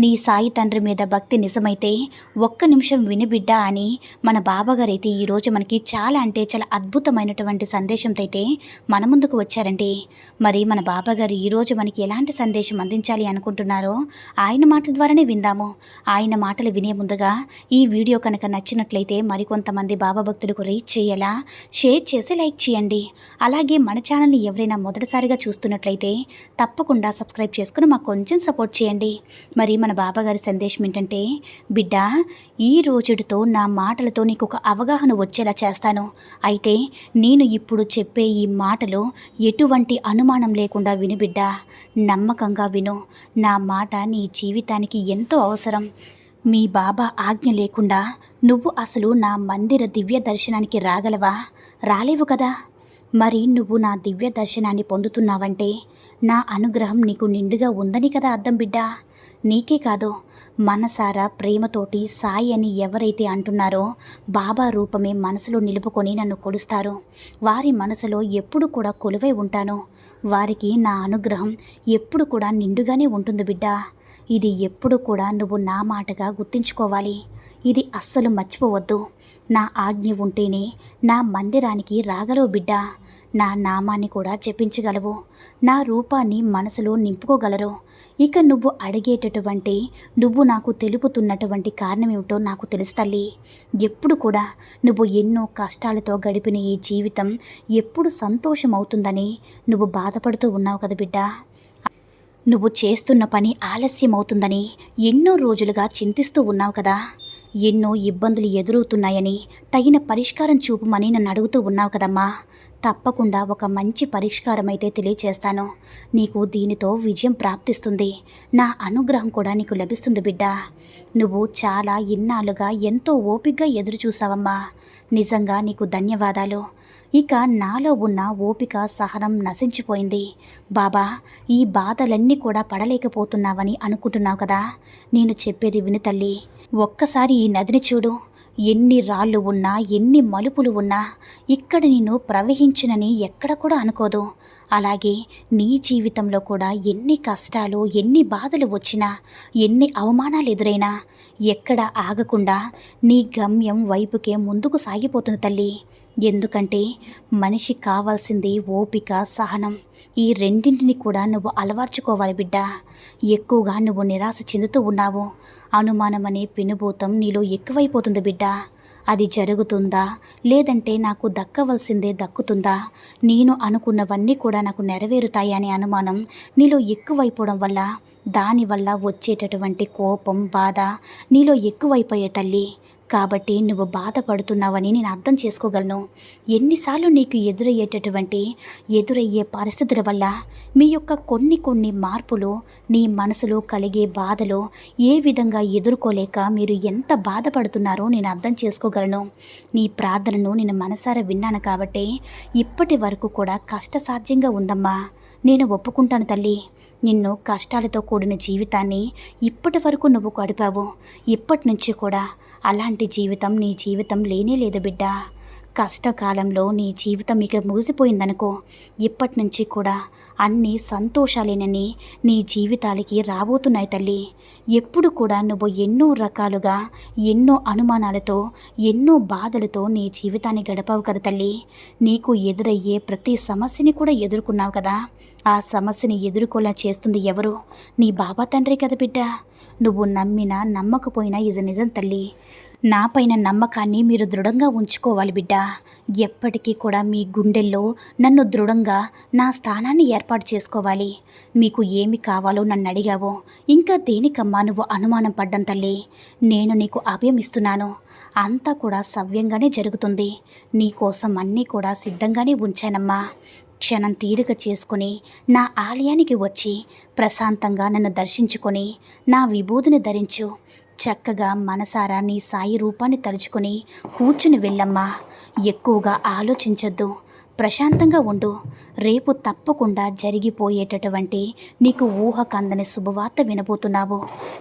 నీ సాయి తండ్రి మీద భక్తి నిజమైతే ఒక్క నిమిషం వినిబిడ్డ అని మన బాబాగారైతే ఈరోజు మనకి చాలా అంటే చాలా అద్భుతమైనటువంటి సందేశంతో అయితే మన ముందుకు వచ్చారండి. మరి మన బాబాగారు ఈరోజు మనకి ఎలాంటి సందేశం అందించాలి అనుకుంటున్నారో ఆయన మాటల ద్వారానే విందాము. ఆయన మాటలు వినే ముందుగా ఈ వీడియో కనుక నచ్చినట్లయితే మరికొంతమంది బాబా భక్తులకు రీచ్ చేయాలా? షేర్ చేసి లైక్ చేయండి. అలాగే మన ఛానల్ని ఎవరైనా మొదటిసారిగా చూస్తున్నట్లయితే తప్పకుండా సబ్స్క్రైబ్ చేసుకుని మాకు కొంచెం సపోర్ట్ చేయండి. మరి మరి మన బాబాగారి సందేశం ఏంటంటే బిడ్డ ఈ రోజుతో నా మాటలతో నీకు ఒక అవగాహన వచ్చేలా చేస్తాను. అయితే నేను ఇప్పుడు చెప్పే ఈ మాటలు ఎటువంటి అనుమానం లేకుండా విను బిడ్డ. నమ్మకంగా విను. నా మాట నీ జీవితానికి ఎంతో అవసరం. మీ బాబా ఆజ్ఞ లేకుండా నువ్వు అసలు నా మందిర దివ్య దర్శనానికి రాగలవా? రాలేవు కదా. మరి నువ్వు నా దివ్య దర్శనాన్ని పొందుతున్నావంటే నా అనుగ్రహం నీకు నిండుగా ఉందని కదా అర్థం బిడ్డా. నీకే కాదు మనసారా ప్రేమతోటి సాయి అని ఎవరైతే అంటున్నారో బాబా రూపమే మనసులో నిలుపుకొని నన్ను కొలుస్తారు. వారి మనసులో ఎప్పుడు కూడా కొలువై ఉంటాను. వారికి నా అనుగ్రహం ఎప్పుడు కూడా నిండుగానే ఉంటుంది బిడ్డ. ఇది ఎప్పుడు కూడా నువ్వు నా మాటగా గుర్తించుకోవాలి. ఇది అస్సలు మర్చిపోవద్దు. నా ఆజ్ఞ ఉంటేనే నా మందిరానికి రాగలవు బిడ్డ. నా నామాన్ని కూడా చెప్పించగలవు నా రూపాన్ని మనసులో నింపుకోగలరు. ఇక నువ్వు అడిగేటటువంటి నువ్వు నాకు తెలుపుతున్నటువంటి కారణమేమిటో నాకు తెలుసు తల్లి. ఎప్పుడు కూడా నువ్వు ఎన్నో కష్టాలతో గడిపిన ఈ జీవితం ఎప్పుడు సంతోషం అవుతుందని నువ్వు బాధపడుతూ ఉన్నావు కదా బిడ్డ. నువ్వు చేస్తున్న పని ఆలస్యం అవుతుందని ఎన్నో రోజులుగా చింతిస్తూ ఉన్నావు కదా. ఎన్నో ఇబ్బందులు ఎదురవుతున్నాయని తగిన పరిష్కారం చూపమని నన్ను అడుగుతూ ఉన్నావు కదమ్మా. తప్పకుండా ఒక మంచి పరిష్కారం అయితే తెలియచేస్తాను. నీకు దీనితో విజయం ప్రాప్తిస్తుంది. నా అనుగ్రహం కూడా నీకు లభిస్తుంది బిడ్డ. నువ్వు చాలా ఇన్నాళ్ళుగా ఎంతో ఓపిగ్గా ఎదురు చూసావమ్మా నిజంగా నీకు ధన్యవాదాలు. ఇక నాలో ఉన్న ఓపిక సహనం నశించిపోయింది. బాబా ఈ బాధలన్నీ కూడా పడలేకపోతున్నావని అనుకుంటున్నావు కదా? నేను చెప్పేది విను తల్లి. ఒక్కసారి ఈ నదిని చూడు. ఎన్ని రాళ్ళు ఉన్నా ఎన్ని మలుపులు ఉన్నా ఇక్కడ నేను ప్రవహించినని ఎక్కడ కూడా అనుకోదు. అలాగే నీ జీవితంలో కూడా ఎన్ని కష్టాలు ఎన్ని బాధలు వచ్చినా ఎన్ని అవమానాలు ఎదురైనా ఎక్కడ ఆగకుండా నీ గమ్యం వైపుకే ముందుకు సాగిపోతుంది తల్లి. ఎందుకంటే మనిషి కావాల్సింది ఓపిక సహనం. ఈ రెండింటిని కూడా నువ్వు అలవర్చుకోవాలి బిడ్డ. ఎక్కువగా నువ్వు నిరాశ చెందుతూ ఉన్నావు. అనుమానం అనే పెనుభూతం నీలో ఎక్కువైపోతుంది బిడ్డ. అది జరుగుతుందా? లేదంటే నాకు దక్కవలసిందే దక్కుతుందా? నేను అనుకున్నవన్నీ కూడా నాకు నెరవేరుతాయి అనే అనుమానం నీలో ఎక్కువైపోవడం వల్ల దానివల్ల వచ్చేటటువంటి కోపం బాధ నీలో ఎక్కువైపోయే తల్లి. కాబట్టి నువ్వు బాధపడుతున్నావని నేను అర్థం చేసుకోగలను. ఎన్నిసార్లు నీకు ఎదురయ్యేటటువంటి ఎదురయ్యే పరిస్థితుల వల్ల మీ యొక్క కొన్ని కొన్ని మార్పులు నీ మనసులో కలిగే బాధలు ఏ విధంగా ఎదుర్కోలేక మీరు ఎంత బాధపడుతున్నారో నేను అర్థం చేసుకోగలను. నీ ప్రార్థనను నేను మనసారా విన్నాను కాబట్టి ఇప్పటి వరకు కూడా కష్టసాధ్యంగా ఉందమ్మా. నేను ఒప్పుకుంటాను తల్లి. నిన్ను కష్టాలతో కూడిన జీవితాన్ని ఇప్పటి వరకు నువ్వు గడిపావు. ఇప్పటి నుంచి కూడా అలాంటి జీవితం నీ జీవితం లేనే లేదు బిడ్డ. కష్టకాలంలో నీ జీవితం ఇక ముగిసిపోయిందనుకో ఇప్పటి నుంచి కూడా అన్ని సంతోషాలేనని నీ జీవితాలకి రాబోతున్నాయి తల్లి. ఎప్పుడు కూడా నువ్వు ఎన్నో రకాలుగా ఎన్నో అనుమానాలతో ఎన్నో బాధలతో నీ జీవితాన్ని గడపావు కదా తల్లి. నీకు ఎదురయ్యే ప్రతి సమస్యని కూడా ఎదుర్కొన్నావు కదా. ఆ సమస్యని ఎదుర్కోలా చేస్తుంది ఎవరు? నీ బాబా తండ్రి కదా బిడ్డ. నువ్వు నమ్మినా నమ్మకపోయినా ఇది నిజం తల్లి. నా పైన నమ్మకాన్ని మీరు దృఢంగా ఉంచుకోవాలి బిడ్డ. ఎప్పటికీ కూడా మీ గుండెల్లో నన్ను దృఢంగా నా స్థానాన్ని ఏర్పాటు చేసుకోవాలి. మీకు ఏమి కావాలో నన్ను అడిగావో ఇంకా దేనికమ్మా నువ్వు అనుమానం పడ్డం తల్లి. నేను నీకు అభయం ఇస్తున్నాను. అంతా కూడా సవ్యంగానే జరుగుతుంది. నీకోసం అన్నీ కూడా సిద్ధంగానే ఉంచానమ్మా. క్షణం తీరిక చేసుకుని నా ఆలయానికి వచ్చి ప్రశాంతంగా నన్ను దర్శించుకొని నా విభూతిని ధరించు. చక్కగా మనసారా నీ సాయి రూపాన్ని తలుచుకుని కూర్చుని వెళ్ళమ్మా. ఎక్కువగా ఆలోచించొద్దు. ప్రశాంతంగా ఉండు. రేపు తప్పకుండా జరిగిపోయేటటువంటి నీకు ఊహ కందని శుభవార్త వినబోతున్నావు.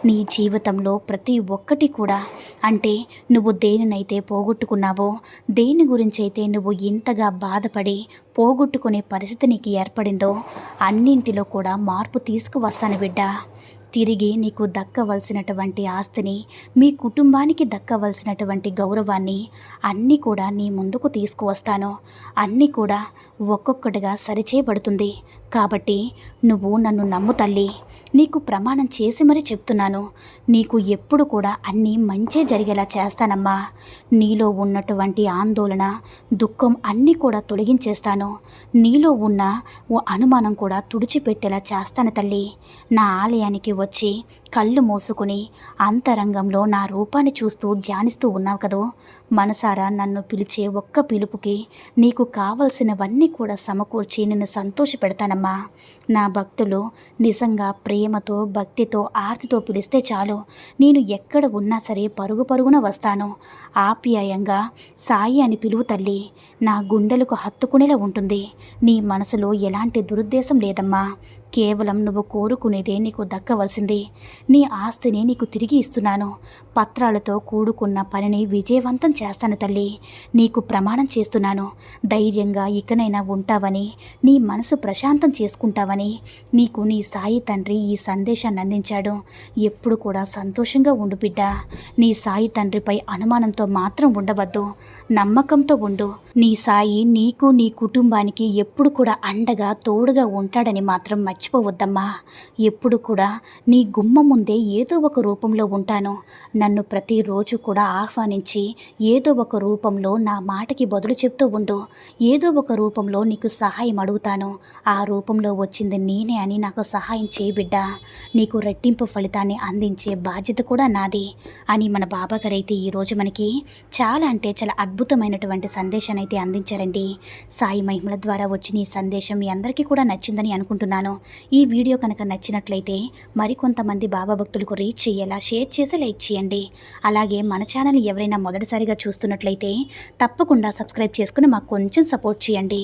నీ జీవితంలో ప్రతి ఒక్కటి కూడా అంటే నువ్వు దేనినైతే పోగొట్టుకున్నావో దేని గురించి అయితే నువ్వు ఇంతగా బాధపడి పోగొట్టుకునే పరిస్థితి నీకు ఏర్పడిందో అన్నింటిలో కూడా మార్పు తీసుకువస్తాను బిడ్డ. తిరిగి నీకు దక్కవలసినటువంటి ఆస్తిని మీ కుటుంబానికి దక్కవలసినటువంటి గౌరవాన్ని అన్నీ కూడా నీ ముందుకు తీసుకువస్తాను. అన్నీ కూడా ఒక్కొక్కటిగా సరిచేయబడుతుంది. కాబట్టి నువ్వు నన్ను నమ్ము తల్లి. నీకు ప్రమాణం చేసి మరీ చెప్తున్నాను. నీకు ఎప్పుడు కూడా అన్నీ మంచే జరిగేలా చేస్తానమ్మా. నీలో ఉన్నటువంటి ఆందోళన దుఃఖం అన్నీ కూడా తొలగించేస్తాను. నీలో ఉన్న ఓ అనుమానం కూడా తుడిచిపెట్టేలా చేస్తాను తల్లి. నా ఆలయానికి వచ్చి కళ్ళు మూసుకుని అంతరంగంలో నా రూపాన్ని చూస్తూ ధ్యానిస్తూ ఉన్నావు కదూ. మనసారా నన్ను పిలిచే ఒక్క పిలుపుకి నీకు కావలసినవన్నీ కూడా సమకూర్చి నిన్ను సంతోషపెడతానమ్మా నా భక్తులు నిజంగా ప్రేమతో భక్తితో ఆర్తితో పిలిస్తే చాలు. నేను ఎక్కడ ఉన్నా సరే పరుగు పరుగున వస్తాను. ఆప్యాయంగా సాయి అని పిలువు తల్లి నా గుండెలకు హత్తుకునేలా ఉంటుంది. నీ మనసులో ఎలాంటి దురుద్దేశం లేదమ్మా. కేవలం నువ్వు కోరుకునేదే నీకు దక్కవలసింది. నీ ఆస్తిని నీకు తిరిగి ఇస్తున్నాను. పత్రాలతో కూడుకున్న పనిని విజయవంతం చేస్తాను తల్లి. నీకు ప్రమాణం చేస్తున్నాను. ధైర్యంగా ఇకనైనా ఉంటావని నీ మనసు ప్రశాంతం చేసుకుంటావని నీకు నీ సాయి తండ్రి ఈ సందేశాన్ని అందించాడు. ఎప్పుడు కూడా సంతోషంగా ఉండు బిడ్డ. నీ సాయి తండ్రిపై అనుమానంతో మాత్రం ఉండవద్దు. నమ్మకంతో ఉండు. నీ సాయి నీకు నీ కుటుంబానికి ఎప్పుడు కూడా అండగా తోడుగా ఉంటాడని మాత్రం మర్చిపోవద్దమ్మా. ఎప్పుడు కూడా నీ గుమ్మ ముందే ఏదో ఒక రూపంలో ఉంటాను. నన్ను ప్రతిరోజు కూడా ఆహ్వానించి ఏదో ఒక రూపంలో నా మాటకి బదులు చెప్తూ ఉండు. ఏదో ఒక రూపంలో నీకు సహాయం అడుగుతాను. ఆ రూపంలో వచ్చింది నేనే అని నాకు సహాయం చేయబిడ్డ నీకు రెట్టింపు ఫలితాన్ని అందించే బాధ్యత కూడా నాది అని మన బాబాగారు అయితే ఈరోజు మనకి చాలా అంటే చాలా అద్భుతమైనటువంటి సందేశాన్ని అయితే అందించారండి. సాయి మహిమల ద్వారా వచ్చిన ఈ సందేశం మీ అందరికీ కూడా నచ్చిందని అనుకుంటున్నాను. ఈ వీడియో కనుక నచ్చినట్లయితే మరికొంతమంది బాబా భక్తులకు రీచ్ చేయేలా షేర్ చేసి లైక్ చేయండి. అలాగే మన ఛానల్ ఎవరైనా మొదటిసారిగా చూస్తున్నట్లయితే తప్పకుండా సబ్స్క్రైబ్ చేసుకుని మాకు కొంచెం సపోర్ట్ చేయండి.